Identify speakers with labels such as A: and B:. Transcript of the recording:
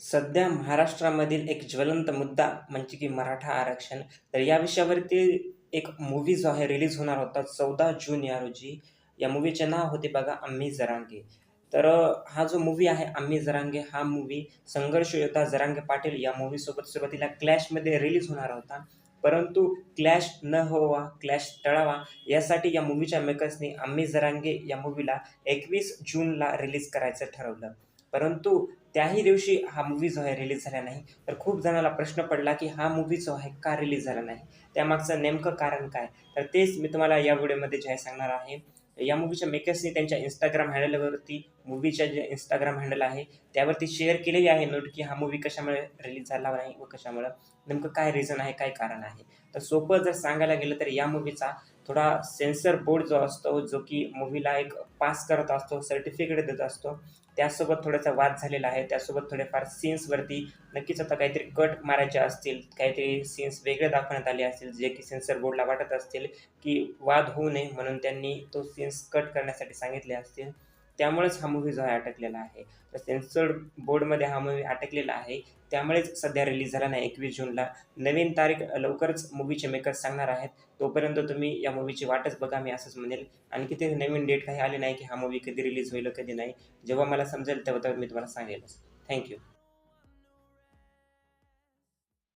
A: सध्या महाराष्ट्रामधील एक ज्वलंत मुद्दा म्हणजे की मराठा आरक्षण. तर या विषयावरती एक मूवी जो आहे रिलीज होणार होता चौदा जून या रोजी. या मूवीचे नाव होते बघा आम्ही जरांगे. तर हा जो मूवी आहे आम्ही जरांगे हा मूवी संघर्ष योद्धा जरांगे पाटील या मूवीसोबत सुरुवातीला क्लॅशमध्ये रिलीज होणार होता. परंतु क्लॅश न होवा क्लॅश टळावा यासाठी या मूवीच्या मेकर्सनी आम्ही जरांगे या मूवीला एकवीस जूनला रिलीज करायचं ठरवलं. परंतु त्याही दिवशी हा मूवी जो आहे रिलीज झाला नाही. तर खूप जणाला प्रश्न पडला की हा मूवी जो आहे का रिलीज झाला नाही? त्यामागचं नेमकं कारण काय? तर तेच मी तुम्हाला या व्हिडिओमध्ये जे आहे सांगणार आहे. या मूवीच्या मेकर्सनी त्यांच्या इंस्टाग्राम हँडलवरती मूवीच्या जे इंस्टाग्राम हँडल आहे त्यावरती शेअर केलेली आहे नोट की हा मूवी कशामुळे रिलीज झाला नाही व कशामुळं? नेमकं काय रिझन आहे काय कारण आहे? तर सोपं जर सांगायला गेलं तर या मूवीचा थोडा सेन्सर बोर्ड जो असतो जो की मूवीला एक पास करत असतो सर्टिफिकेट देत असतो त्यासोबत थोडासा वाद झालेला आहे. त्यासोबत थोडेफार सीन्सवरती नक्कीच आता काहीतरी कट मारायचे असतील काहीतरी सीन्स वेगळे दाखवण्यात आले असतील जे की सेन्सर बोर्डला वाटत असतील की वाद होऊ नये म्हणून त्यांनी तो सीन्स कट करण्यासाठी सांगितले असतील. त्यामुळेच हा मूवी जो आहे अटकलेला आहे. तर सेन्सर बोर्डमध्ये हा मूवी अटकलेला आहे. त्यामुळेच सध्या रिलीज झाला नाही एकवीस जूनला. नवीन तारीख लवकरच मूवीचे मेकर्स सांगणार आहेत. तोपर्यंत तुम्ही या मूवीची वाटच बघा मी असंच म्हणेल. आणखी ते नवीन डेट काही आली नाही की हा मूवी कधी रिलीज होईल कधी नाही. जेव्हा मला समजेल तेव्हा मी तुम्हाला सांगेलच. थँक्यू